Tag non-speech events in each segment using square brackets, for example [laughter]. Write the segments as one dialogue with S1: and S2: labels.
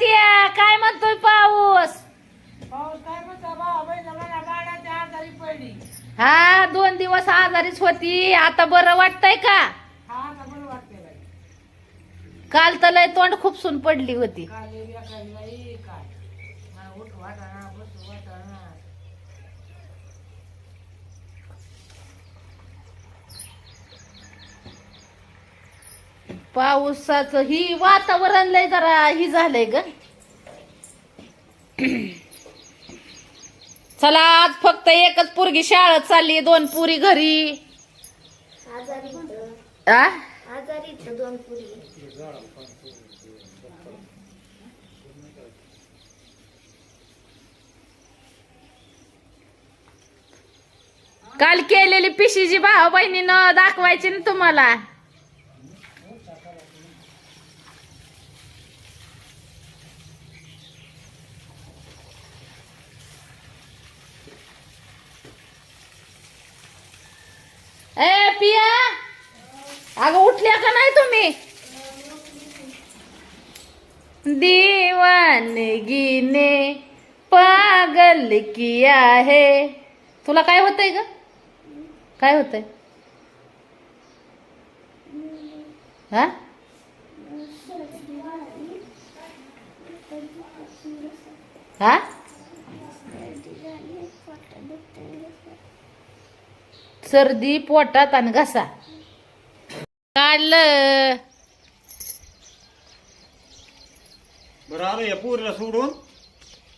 S1: त्या काय म्हणतोय पाऊस?
S2: पाऊस काय म्हणता भावा बहिणी मला गाड्याच्या आजारी पडली.
S1: हा दोन दिवस आजारीच होती. आता बरं वाटतंय का?
S2: हा
S1: काल तर लय तोंड खुपसून पडली होती
S2: काय एरिया काय बाई काय मला उठ वाटाणा बस वाटाणा
S1: पावसाचं ही वातावरण लय जरा ही झालंय ग. [clears throat] चला आज फक्त एकच पोरगी शाळेत चालली दोन पुरी घरी. आ? काल केलेली पिशीची भाऊ बहिणीनं दाखवायची ना तुम्हाला. पिया? अगं उठल्या का नाही तुम्ही? दीवानगी ने पागल किया है. तुला काय होतंय ग? काय होतंय? हा? हा? सर्दी पोटात आणि घसा. काढलं.
S3: बरं आलो या पोरीला सोडून.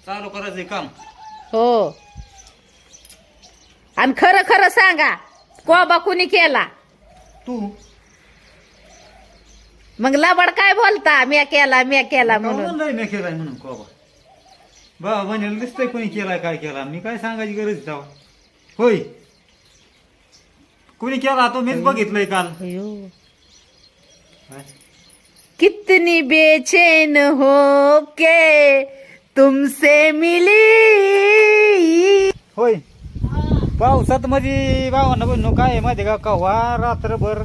S3: चालू करायचंय काम.
S1: हो. आणि खरं खरं सांगा कोबा कुणी केला?
S3: तू.
S1: मग लबड काय बोलता? म्या केला म्या केला म्हणून.
S3: म्हणून मी केलाय म्हणून कोबा? बाबा म्हणाल दिसतंय कोणी केलाय काय केला मी काय सांगायची गरज जावा होय. कोणी केला तो? मीच बघितलंय काल.
S1: अयो. कितनी बेचैन हो के तुमसे मिली?
S3: होय. पावसात मध्ये भावानं बहिणू काय आहे माहिती का? कव्हा रात्रभर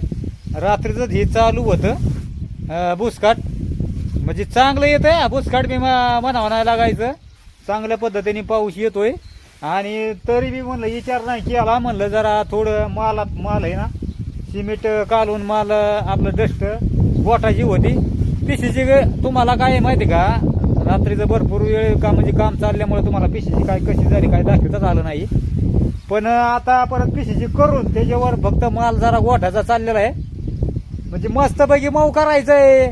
S3: रात्रीच हे चालू होतं. अं, बुसकाट म्हणजे चांगलं येत बी म- म्हणा नाही लागायचं. चांगल्या पद्धतीने पाऊस येतोय. आणि तरी बी म्हणलं विचार नाही केला. म्हणलं जरा थोडं मालात माल आहे ना सिमेंट कालून माल आपलं डस्ट बोटाची होती. पिशीची तुम्हाला काय आहे माहिती का? रात्रीचं भरपूर वेळ का म्हणजे काम चालल्यामुळे तुम्हाला पिशीची काय कशी झाली काय दाखवताच आलं नाही. पण आता परत पिशीची करून त्याच्यावर फक्त माल जरा गोठ्याचा चाललेला आहे. म्हणजे मस्तपैकी मऊ करायचंय.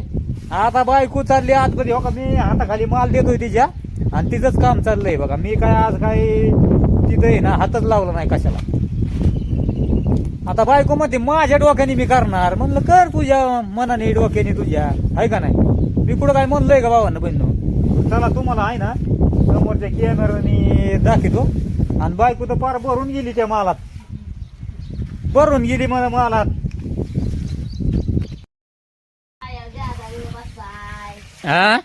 S3: आता बायको चालली आतमध्ये हो का मी हाताखाली माल देतोय तिच्या. आणि तिचंच काम चाललंय बघा. मी काय आज काय तिथं आहे ना हातच लावला नाही कशाला. आता बायको मध्ये माझ्या डोक्याने मी करणार. म्हणलं कर तुझ्या मनाने डोक्याने तुझ्या. आहे का नाही? मी कुठं काय म्हणलंय का भावानं बहिण चला तुम्हाला आहे ना समोरच्या कॅमेराने दाखवतो. आणि बायको तर पार भरून गेली त्या मालात. भरून गेली मला मालात. हा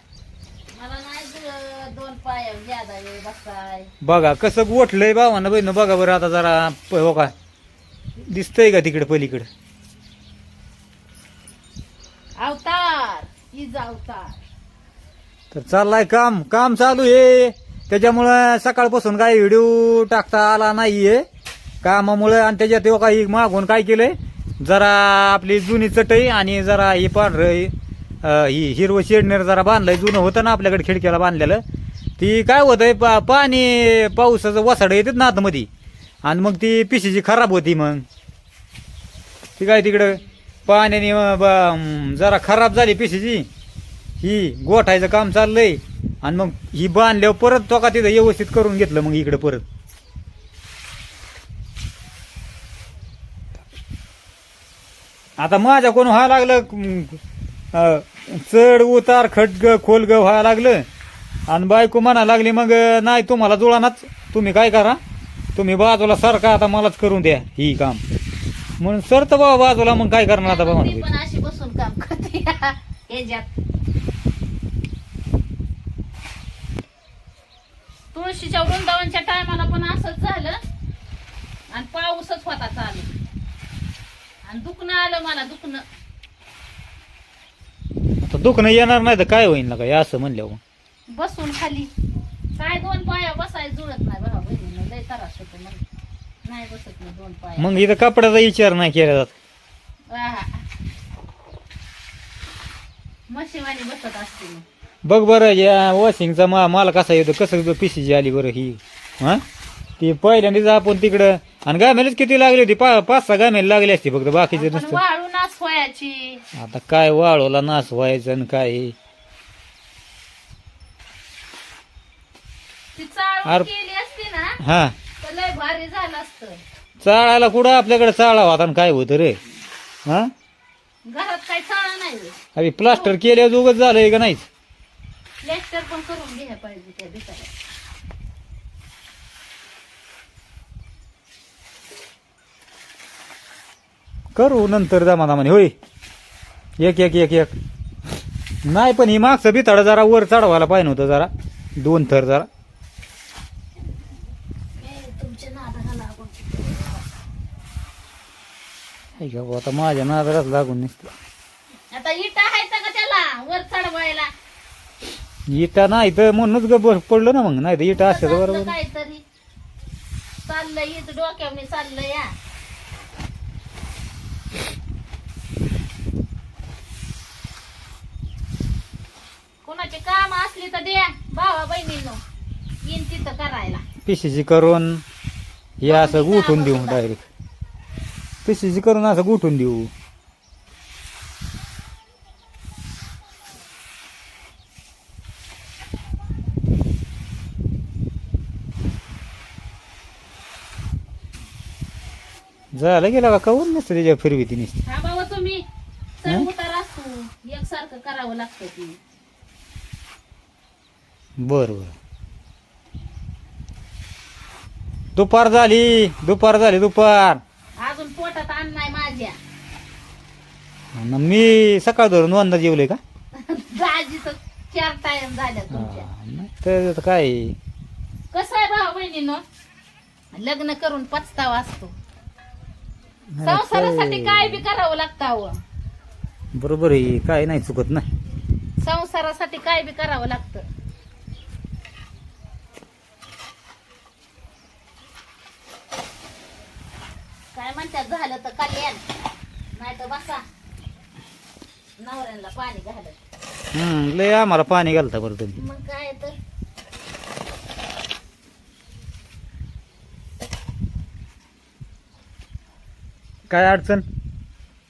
S1: मला नाही दोन पाय ज्यादा वेळ बसाय
S3: बघा कसं गोठलंय भावानं बहिण बघा बरं आता जरा हो का? दिसतंय का तिकडे पलीकडे?
S1: अवतार इज अवतार.
S3: तर चाललाय काम काम चालू आहे. त्याच्यामुळं सकाळपासून काही व्हिडिओ टाकता आला नाहीये. कामामुळं आणि त्याच्यात हो काही मागून काय केलंय? जरा आपली जुनी चटई आणि जरा ही पांढरं ही हिरवं शेडनेर जरा बांधलंय. जुनं होतं ना आपल्याकडे खिडक्याला बांधलेलं. ती काय होतंय पा पाणी पावसाचं वसाडं येतात ना आतमध्ये. आणि मग ती पिशीची खराब होती मग. ती काय तिकडं पाण्याने जरा खराब झाली पिशीची. ही गोठायचं काम चाललंय. आणि मग ही बांधल्यावर परत तो का तिथं व्यवस्थित करून घेतलं मग इकडं परत. आता माझ्या कोण व्हायला लागलं चढ उतार खटग खोलग व्हायला लागलं. आणि बायको म्हणा लागली मग नाही तुम्हाला जुळानाच. तुम्ही काय करा? तुम्ही बाजूला सारखा आता मलाच करून द्या ही काम. म्हणून सरत बाबा बाजूला मग काय करणार आता बाबा?
S1: मी पण अशी बसून काम करते. [laughs] ह्याच्यात तुळशीच्या वृंदावनच्या टायमाला पण असंच झालं. आणि पाऊसच होता चालू. आणि दुखणं आलं मला दुखणं.
S3: आता दुखणं येणार नाही तर काय होईल ना काय? असं म्हणल्यावर.
S1: बसून खाली. काय दोन पाया बसायला जुळत नाही बघा बहिणीनं लय त्रास होतो मग नाही बसत नाही दोन पाया.
S3: मग इथं कपड्याचा विचार नाही केला जात.
S1: आहा. मशिवानी बसत असते मग.
S3: बघ बरं या वॉशिंगचा मा माल कसा येतो कसं पिशीची आली बरं ही. हा? ती पहिल्यांदाच आपण तिकडं आणि गामेलच किती लागली होती? पा पाच सहा गामेल लागली असती फक्त बाकीचे नसतं. आता काय वाळवला नास व्हायचं आणि काय? हे.
S1: ती चाळून
S3: अरे-
S1: केली असती ना
S3: हा.
S1: तर लय भारी झालं असतं.
S3: चाळायला कुठं आपल्याकडे चाळा होता आणि काय होतं रे? हा?
S1: घरात काही चाळा नाही.
S3: अरे प्लास्टर केल्यावर उगच झालंय का नाहीच
S1: प्लॅस्टर पण करून घ्यायला पाहिजे त्या भिताला
S3: करू नंतर जमा म्हणे होय. एक एक एक एक. नाही पण ही मागचं बिथाड जरा वर चढवायला पाहिजे होतं जरा. दोन थर जरा. का बुवा, आता माझ्या नादराच लागून नसतं
S1: आता इटा आहे का त्याला? वर चढवायला.
S3: इटा नाही तर म्हणूनच ग बस पडलं ना मग नाही तर इटा
S1: असलं
S3: बरोबर.
S1: काहीतरी. चाललंय इथं डोक्यावनी चाललंय या कोणाचे काम असली तर द्या भावा बहिणींनो येईन तिथं करायला.
S3: पिशीची करून. हे असं गुठून देऊ डायरेक्ट पिशीची करून असं गुठून देऊ. झालं गेला का? काऊन नसतं त्याच्या फिरवी ती नुसती?
S1: हा बाबा तुम्ही? चढ उतार असतो. एकसारखं करावं लागतं ती.
S3: बर बर. दुपार झाली दुपार झाली दुपार.
S1: अजून पोटात अन्न नाही माझ्या.
S3: आणि मी सकाळ धरून वंदा जेवले का?
S1: दाजीच चार टाइम झाल्या तुमच्या.
S3: हा, नाही तर आता काय?
S1: कसं आहे भाऊ बहिणीनं? लग्न करून पचतावा असतो. संसारासाठी काय बी करावं लागतं अहो.
S3: बरोबर आहे काय नाही चुकत नाही
S1: संसारासाठी काय बी करावं लागतं. काय म्हणतात झालं तर कल्याण नाही तर बसा. नवऱ्यांना पाणी घालत.
S3: हम्म लय आम्हाला पाणी घालता बरं तुम्ही.
S1: मग काय तर.
S3: काय अडचण?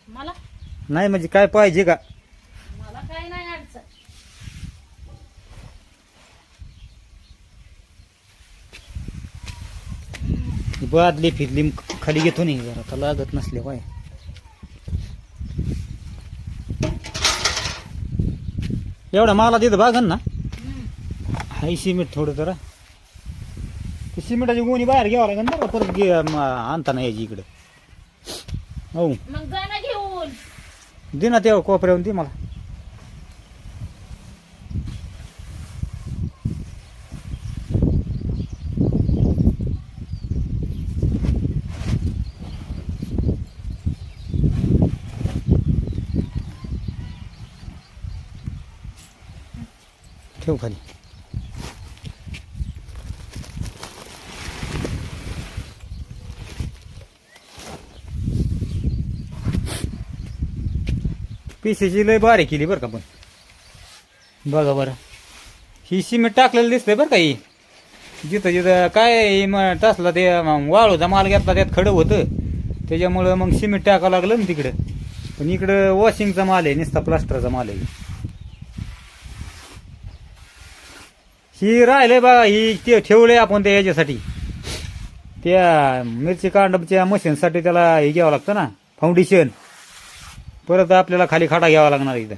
S1: मला?
S3: नाही म्हणजे काय पाहिजे का?
S1: मला काय नाही अडचण.
S3: बादली फिरली खाली घेतो नाही जरा आता लागत नसले पाय. एवढा मला तिथं बागन ना. हाय सिमेंट थोडं जरा. ते सिमेंटाची गोणी बाहेर घ्यावं लागेल बरं परत घे म, आणताना यायची इकडं. हो.
S1: मग जा ना घेऊन.
S3: दे ना तेव्हा कोपऱ्यावरून दे मला. ठेव खाली. पिशीची लय बारीक केली बरं का पण. बघा बरं. ही सिमेंट टाकलेलं दिसतंय बरं का ही? जिथं जिथं काय ही मग टासला ते वाळूचा माल घेतला त्यात खडं होतं. त्याच्यामुळं मग सिमेंट टाकावं लागलं ना तिकडं. पण इकडं वॉशिंगचा माल आहे नुसता प्लास्टरचा माल आहे. ही राहिले बघा ही ते ठेवलंय आपण त्या याच्यासाठी. त्या मिरची कांडपच्या मशीनसाठी त्याला हे घ्यावं लागतं ना फाउंडेशन परत आपल्याला खाली खाडा घ्यावा लागणार इथं.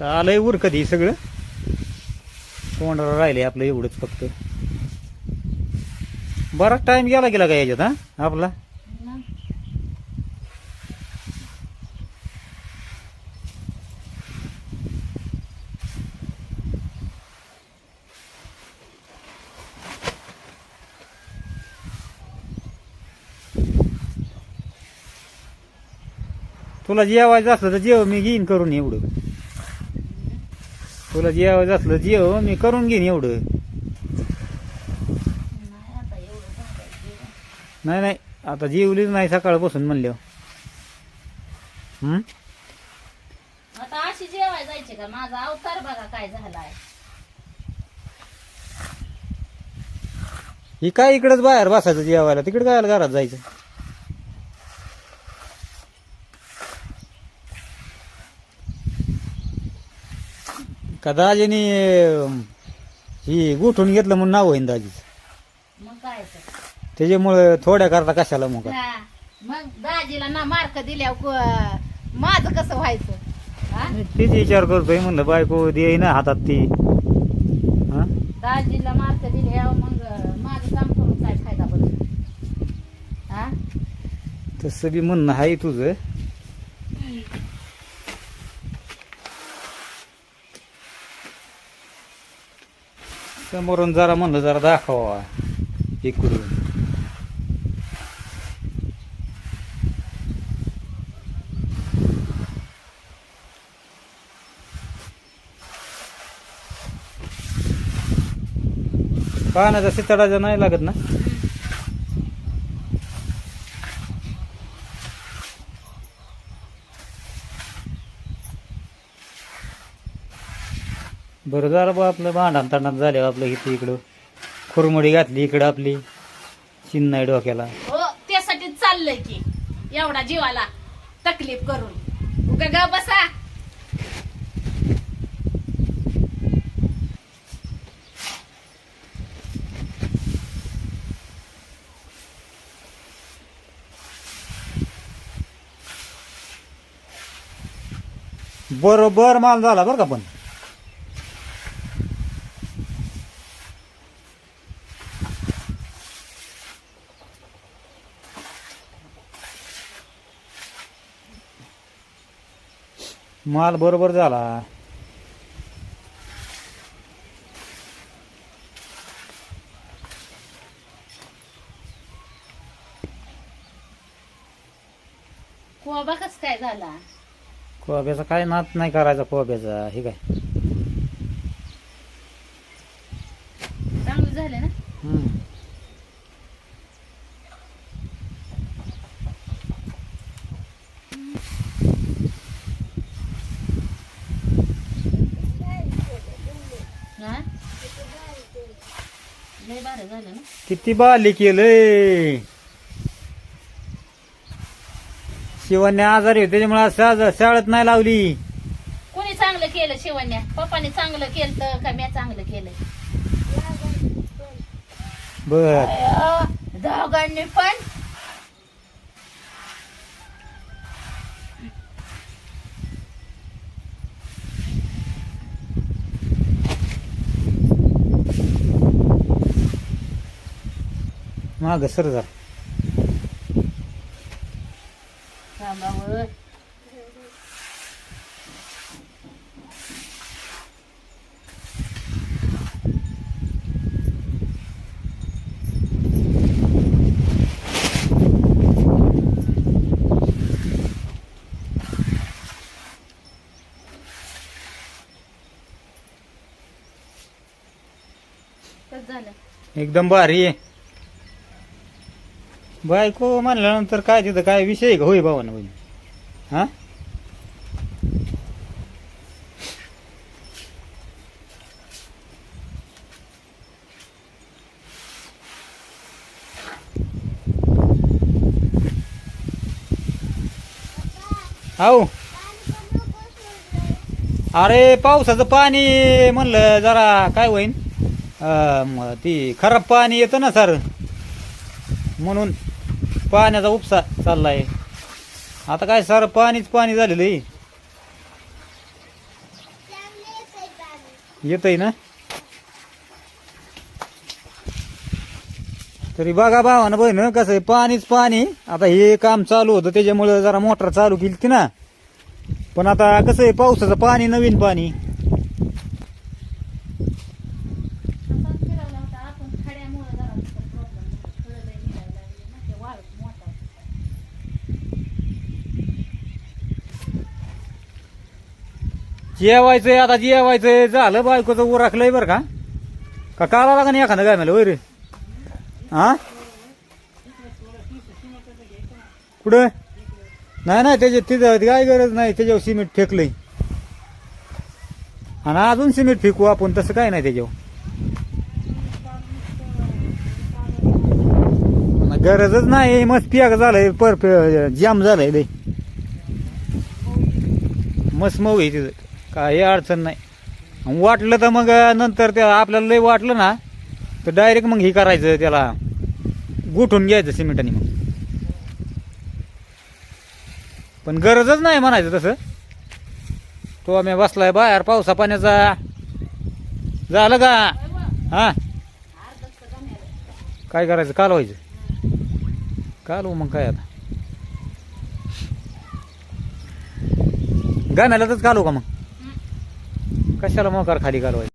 S3: तर आलंय उर कधी सगळं. तोंडाला राहिले आपलं एवढंच फक्त. बराच टाइम गेला गेला का याच्यात हा? आपला? तुला जेवायचं असलं तर जेव मी घेईन करून एवढं. तुला जेवायचं असलं जेव मी करून घेईन एवढं.
S4: नाही.
S3: नाही आता जेवलीच नाही सकाळपासून म्हणल्यावर. हं?
S1: आता अशी जेवाय जायचे का? माझा अवतार बघा काय झालाय.
S3: ही काय इकडंच बाहेर बसायचं जेवायला? तिकडे काय घरात जायचं? का दाजीने ही गोठून घेतलं म्हणून नाव होईन दाजीच
S1: मग काय तर.
S3: त्याच्यामुळे थोड्या करता कशाला मग
S1: हा. मग दाजीला ना मार्क दिल्यावर माझं कसं व्हायचं हा?
S3: तीच विचार करतोय म्हणलं बायको दे ना हातात ती हं?
S1: दाजीला मार्क दिल्यावर मग माझं काम करून काय फायदा बरं हा
S3: तसं बी म्हणणं आहे तुझं समोरून जरा म्हणलं जरा दाखवा इकडून. पाहण्याचा शितडाचा नाही लागत ना? बरं झालं बा आपलं भांडण तांडण झाले आपलं इथे इकडं. खुरमडी घातली इकडं आपली. चिन्नाई डोक्याला.
S1: हो त्यासाठीच चाललंय की एवढा जीवाला तकलीफ करून. उगा ग बसा.
S3: बरोबर माल झाला बरं का पण. माल बरोबर झाला.
S1: कोबा कस काय झाला?
S3: कोब्याचा काय नात नाही करायचा कोब्याचा हे काय
S1: चांगलं झालं ना
S3: हम्म.
S1: हा लय बरं झालं ना
S3: किती बाली केलंय. शिवाने आजारी होते त्याच्यामुळे आज शाळेत नाही लावली.
S1: कोणी चांगलं केलं शिवण्या? पप्पाने चांगलं केलं तर का मी चांगलं केलं
S3: बर.
S1: दोघांनी पण
S3: माग सर जा एकदम भारी. आहे बायको म्हणल्यानंतर काय तिथं काय विषय आहे का? होय भावा ना हा? आहो अरे पावसाचं पाणी म्हणलं जरा काय होईन? ती खराब पाणी येतं ना सर. म्हणून पाण्याचा उपसा चाललाय. आता काय सर पाणीच पाणी झालेलं आहे. येतंय ना? तरी बघा भावानं बहिण कसं आहे? पाणीच पाणी. आता हे काम चालू होतं त्याच्यामुळं जरा मोटर चालू केली ती ना. पण आता कसं आहे पावसाचं पाणी नवीन पाणी
S1: तसाच फिरवला होता आपण खड्यामुळं जरा प्रॉब्लेम खडं लय निघायला लागले ना ते वाळूच मोठा आहे.
S3: जेवायचंय आता जेवायचंय. झालं बायकोचं उराखलंय बरं का? का काला लागा नाही एखादं काय मला वैर हा कुठं? नाही नाही त्याच्या तिथं काय गरज नाही त्याच्यावर सिमेंट फेकलंय. आणि अजून सिमेंट फेकू आपण तसं काय नाही त्याच्यावर. गरजच नाही मस्त पियाक झालंय पर जाम झालंय बे मस्त मऊ आहे तिथं. काही अडचण नाही. वाटलं तर मग नंतर त्या आपल्याला लय वाटलं ना तर डायरेक्ट मग हे करायचं त्याला. गुठून घ्यायचं सिमेंटाने मग. पण गरजच नाही म्हणायचं तसं. तो आम्ही बसलाय बाहेर पावसा पाण्याचा. झालं का? हा? काय करायचं? काल व्हायचं. कालवू हो मग काय आता? गाण्यालाच तर कालू हो का मग? कशाला मोकार खाली कालवायचं